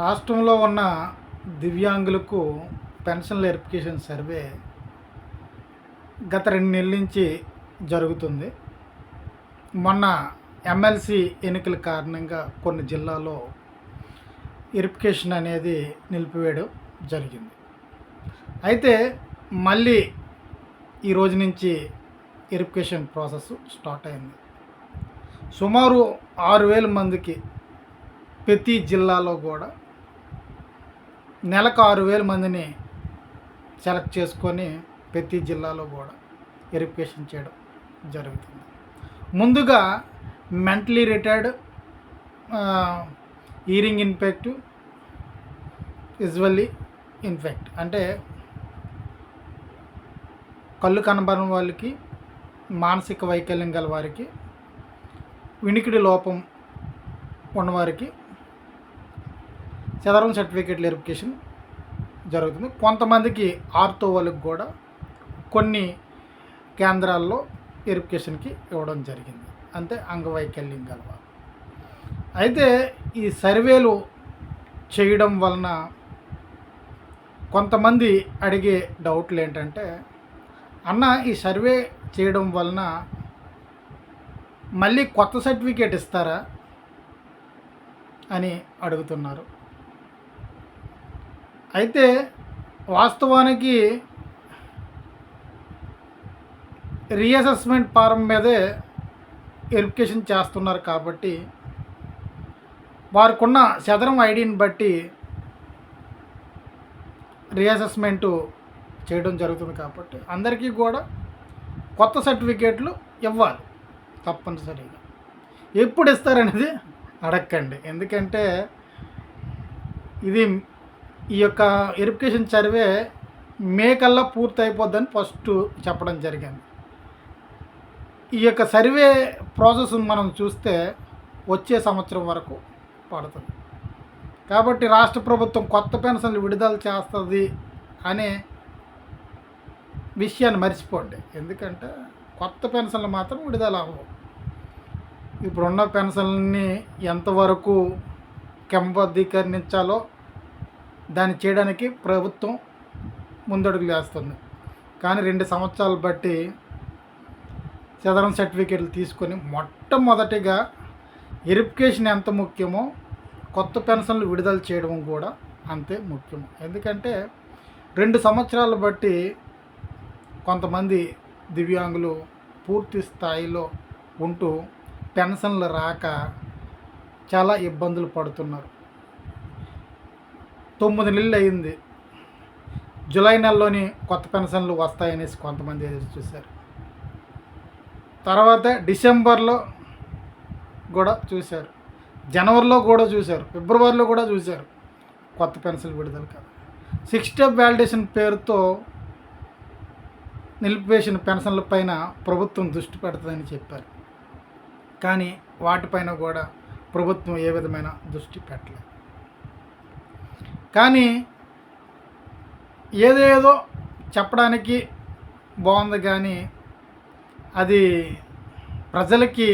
రాష్ట్రంలో ఉన్న దివ్యాంగులకు పెన్షన్ల వెరిఫికేషన్ సర్వే గత రెండు నెలల నుంచి జరుగుతుంది. మొన్న ఎమ్మెల్సీ ఎన్నికల కారణంగా కొన్ని జిల్లాలో వెరిఫికేషన్ అనేది నిలిపివేయడం జరిగింది. అయితే మళ్ళీ ఈ రోజు నుంచి వెరిఫికేషన్ ప్రాసెస్ స్టార్ట్ అయింది. సుమారు ఆరు వేల మందికి ప్రతి జిల్లాలో కూడా నెలకు ఆరు వేల మందిని సెలెక్ట్ చేసుకొని ప్రతి జిల్లాలో కూడా వెరిఫికేషన్ చేయడం జరుగుతుంది. ముందుగా mentally retired hearing infect visually infect అంటే కళ్ళు కనబడిన వాళ్ళకి మానసిక వైకల్యం గల వారికి వినికిడి లోపం ఉన్నవారికి చదరం సర్టిఫికేట్ వెరిఫికేషన్ జరుగుతుంది. కొంతమందికి ఆర్తో వాళ్ళకి కూడా కొన్ని కేంద్రాల్లో వెరిఫికేషన్కి ఇవ్వడం జరిగింది. అంటే అంగవైకల్యం గలవారు అయితే ఈ సర్వేలు చేయడం వలన కొంతమంది అడిగే డౌట్లు ఏంటంటే అన్న ఈ సర్వే చేయడం వలన మళ్ళీ కొత్త సర్టిఫికేట్ ఇస్తారా అని అడుగుతున్నారు. అయితే వాస్తవానికి రీఅసెస్మెంట్ ఫారం మీదే వెరిఫికేషన్ చేస్తున్నారు కాబట్టి వారికున్న చదరం ఐడిని బట్టి రీఅసెస్మెంటు చేయడం జరుగుతుంది కాబట్టి అందరికీ కూడా కొత్త సర్టిఫికేట్లు ఇవ్వాలి తప్పనిసరిగా. ఎప్పుడు ఇస్తారనేది అడగండి. ఎందుకంటే ఇది ఈ యొక్క ఎరిఫికేషన్ సర్వే మే కల్లా పూర్తి అయిపోద్దని ఫస్ట్ చెప్పడం జరిగింది. ఈ యొక్క సర్వే ప్రాసెస్ మనం చూస్తే వచ్చే సంవత్సరం వరకు పడుతుంది. కాబట్టి రాష్ట్ర ప్రభుత్వం కొత్త పెన్షన్లు విడుదల చేస్తుంది అనే విషయాన్ని మర్చిపోండి. ఎందుకంటే కొత్త పెన్షన్లు మాత్రం విడుదల అవ్వవు. ఇప్పుడున్న పెన్షన్ని ఎంతవరకు క్రమబద్ధీకరించాలో దాన్ని చేయడానికి ప్రభుత్వం ముందడుగులు వేస్తుంది. కానీ రెండు సంవత్సరాలు బట్టి చదరం సర్టిఫికేట్లు తీసుకొని మొట్టమొదటిగా వెరిఫికేషన్ ఎంత ముఖ్యమో కొత్త పెన్షన్లు విడుదల చేయడం కూడా అంతే ముఖ్యం. ఎందుకంటే రెండు సంవత్సరాలు బట్టి కొంతమంది దివ్యాంగులు పూర్తి స్థాయిలో ఉంటూ పెన్షన్లు రాక చాలా ఇబ్బందులు పడుతున్నారు. తొమ్మిది నెలలు అయింది జూలై నెలలోని కొత్త పెన్షన్లు వస్తాయనేసి కొంతమంది ఎదురు చూశారు. తర్వాత డిసెంబర్లో కూడా చూశారు. జనవరిలో కూడా చూశారు. ఫిబ్రవరిలో కూడా చూశారు కొత్త పెన్షన్ విడుదల కాదు సిక్స్ స్టెప్ వ్యాలిడేషన్ పేరుతో నిలిపివేసిన పెన్షన్ల పైన ప్రభుత్వం దృష్టి పెడుతుందని చెప్పారు. కానీ వాటిపైన కూడా ప్రభుత్వం ఏ విధమైన దృష్టి పెట్టలేదు. కానీ ఏదేదో చెప్పడానికి బాగుంది కానీ అది ప్రజలకి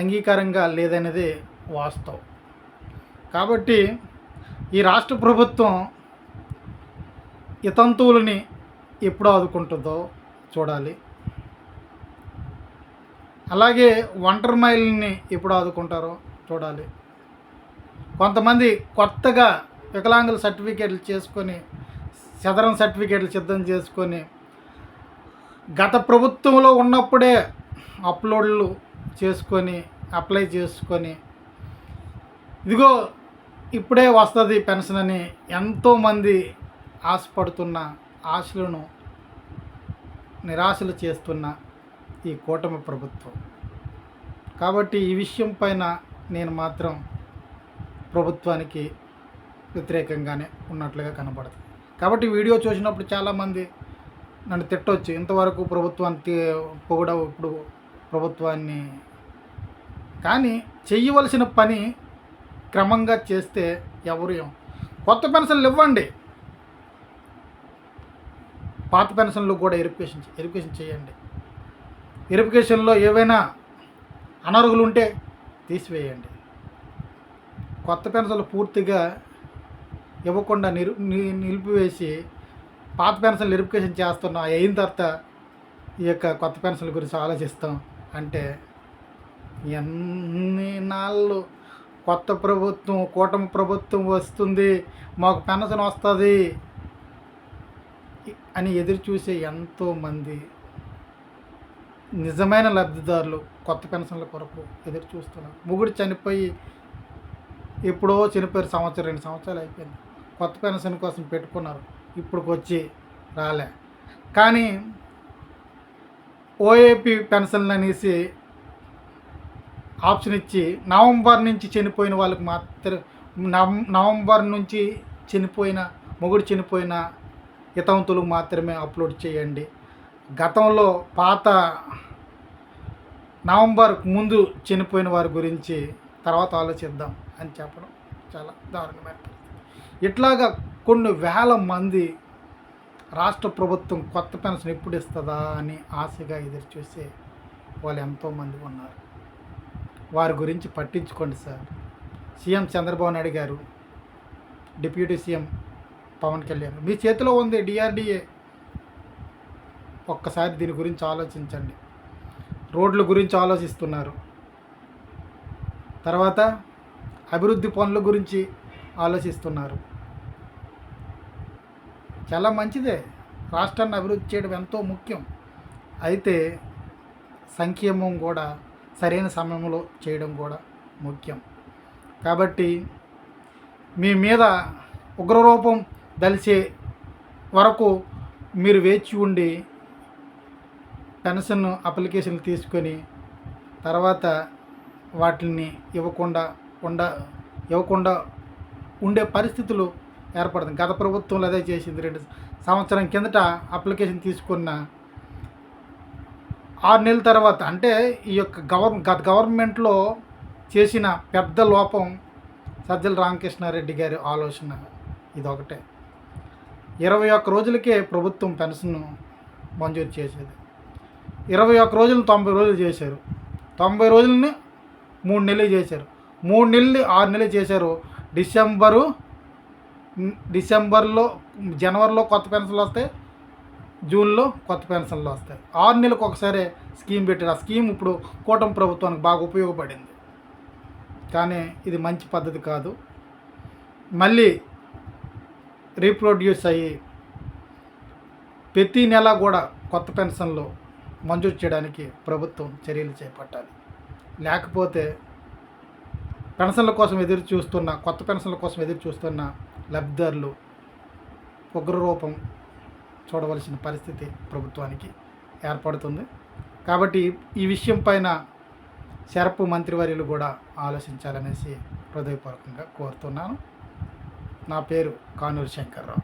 అంగీకారంగా లేదనేది వాస్తవం. కాబట్టి ఈ రాష్ట్ర ప్రభుత్వం ఇతంతువులని ఎప్పుడు ఆదుకుంటుందో చూడాలి. అలాగే ఒంటరి మైల్ని ఎప్పుడు ఆదుకుంటారో చూడాలి. కొంతమంది కొత్తగా వికలాంగుల సర్టిఫికేట్లు చేసుకొని సదరం సర్టిఫికేట్లు సిద్ధం చేసుకొని గత ప్రభుత్వంలో ఉన్నప్పుడే అప్లోడ్లు చేసుకొని అప్లై చేసుకొని ఇదిగో ఇప్పుడే వస్తుంది పెన్షన్ అని ఎంతోమంది ఆశపడుతున్న ఆశలను నిరాశలు చేస్తున్న ఈ కూటమి ప్రభుత్వం. కాబట్టి ఈ విషయం పైన నేను మాత్రం ప్రభుత్వానికి వ్యతిరేకంగానే ఉన్నట్లుగా కనబడుతుంది కాబట్టి వీడియో చూసినప్పుడు చాలామంది నన్ను తిట్టవచ్చు ఇంతవరకు ప్రభుత్వాన్ని పొగడవు ఇప్పుడు ప్రభుత్వాన్ని. కానీ చెయ్యవలసిన పని క్రమంగా చేస్తే ఎవరు కొత్త పెన్షన్లు ఇవ్వండి. పాత పెన్షన్లు కూడా ఎరిఫికేషన్ ఎరిఫికేషన్ చేయండి. ఎరిఫికేషన్లో ఏవైనా అనర్హులు ఉంటే తీసివేయండి. కొత్త పెన్షన్లు పూర్తిగా ఇవ్వకుండా నిరు నిలిపివేసి పాత పెన్షన్లు వెరిఫికేషన్ చేస్తున్నాం అయిన తర్వాత ఈ యొక్క కొత్త పెన్షన్ల గురించి ఆలోచిస్తాం. అంటే ఎన్ని నాళ్ళు కొత్త ప్రభుత్వం కూటమి ప్రభుత్వం వస్తుంది మాకు పెన్షన్ వస్తుంది అని ఎదురు చూసే ఎంతోమంది నిజమైన లబ్ధిదారులు కొత్త పెన్షన్ల కొరకు ఎదురు చూస్తున్నారు. ముగుడు చనిపోయి ఎప్పుడో చనిపోయారు సంవత్సరం రెండు సంవత్సరాలు అయిపోయింది. కొత్త పెన్షన్ కోసం పెట్టుకున్నారు. ఇప్పుడుకి వచ్చి రాలే. కానీ ఓఏపీ పెన్షన్లు అనేసి ఆప్షన్ ఇచ్చి నవంబర్ నుంచి చనిపోయిన వాళ్ళకి మాత్రం నవ నవంబర్ నుంచి చనిపోయిన మొగుడు చనిపోయిన ఇతవంతులకు మాత్రమే అప్లోడ్ చేయండి. గతంలో పాత నవంబర్ ముందు చనిపోయిన వారి గురించి తర్వాత ఆలోచిద్దాం. అని చెప్పడం చాలా దారుణమైన పరిస్థితి. ఇట్లాగా కొన్ని వేల మంది రాష్ట్ర ప్రభుత్వం కొత్త పెన్షన్ ఎప్పుడు ఇస్తుందా అని ఆశగా ఎదురు చూసే వాళ్ళు ఎంతోమంది ఉన్నారు. వారి గురించి పట్టించుకోండి sir. CM Chandrababu Naidu garu deputy CM Pawan Kalyan మీ చేతిలో ఉంది డిఆర్డిఏ. ఒక్కసారి దీని గురించి ఆలోచించండి. రోడ్ల గురించి ఆలోచిస్తున్నారు. తర్వాత అభివృద్ధి పనుల గురించి ఆలోచిస్తున్నారు. చాలా మంచిదే. రాష్ట్రాన్ని అభివృద్ధి చేయడం ఎంతో ముఖ్యం. అయితే సంక్షేమం కూడా సరైన సమయంలో చేయడం కూడా ముఖ్యం. కాబట్టి మీ మీద ఉగ్రరూపం దలిచే వరకు మీరు వేచి ఉండి పెన్షన్ అప్లికేషన్లు తీసుకొని తర్వాత వాటిని ఇవ్వకుండా ఉండ ఇవ్వకుండా ఉండే పరిస్థితులు ఏర్పడుతుంది. గత ప్రభుత్వంలో అదే చేసింది. రెండు సంవత్సరం కిందట అప్లికేషన్ తీసుకున్న ఆరు నెలల తర్వాత అంటే ఈ యొక్క గవర్ గత గవర్నమెంట్లో చేసిన పెద్ద లోపం సజ్జల రామకృష్ణారెడ్డి గారి ఆలోచన ఇదొకటే. ఇరవై ఒక్క రోజులకే ప్రభుత్వం పెన్షన్ మంజూరు చేసేది. ఇరవై ఒక్క రోజులు తొంభై రోజులు చేశారు. తొంభై రోజులని మూడు నెలలు చేశారు. మూడు నెలలు ఆరు నెలలు చేశారు. డిసెంబరు డిసెంబర్లో జనవరిలో కొత్త పెన్షన్లు వస్తాయి. జూన్లో కొత్త పెన్షన్లు వస్తాయి. ఆరు నెలలకు ఒకసారి స్కీమ్ పెట్టారు. ఆ స్కీమ్ ఇప్పుడు కూటమి ప్రభుత్వానికి బాగా ఉపయోగపడింది. కానీ ఇది మంచి పద్ధతి కాదు. మళ్ళీ రీప్రొడ్యూస్ అయ్యి ప్రతి నెల కూడా కొత్త పెన్షన్లు మంజూరు చేయడానికి ప్రభుత్వం చర్యలు చేపట్టాలి. లేకపోతే పెన్షన్ల కోసం ఎదురు చూస్తున్న కొత్త పెన్షన్ల కోసం ఎదురు చూస్తున్న లబ్ధిదారులు ఉగ్రరూపం చూడవలసిన పరిస్థితి ప్రభుత్వానికి ఏర్పడుతుంది. కాబట్టి ఈ విషయం పైన శరపు మంత్రివర్యులు కూడా ఆలోచించాలనేసి హృదయపూర్వకంగా కోరుతున్నాను. నా పేరు కానూరు శంకర్రావు.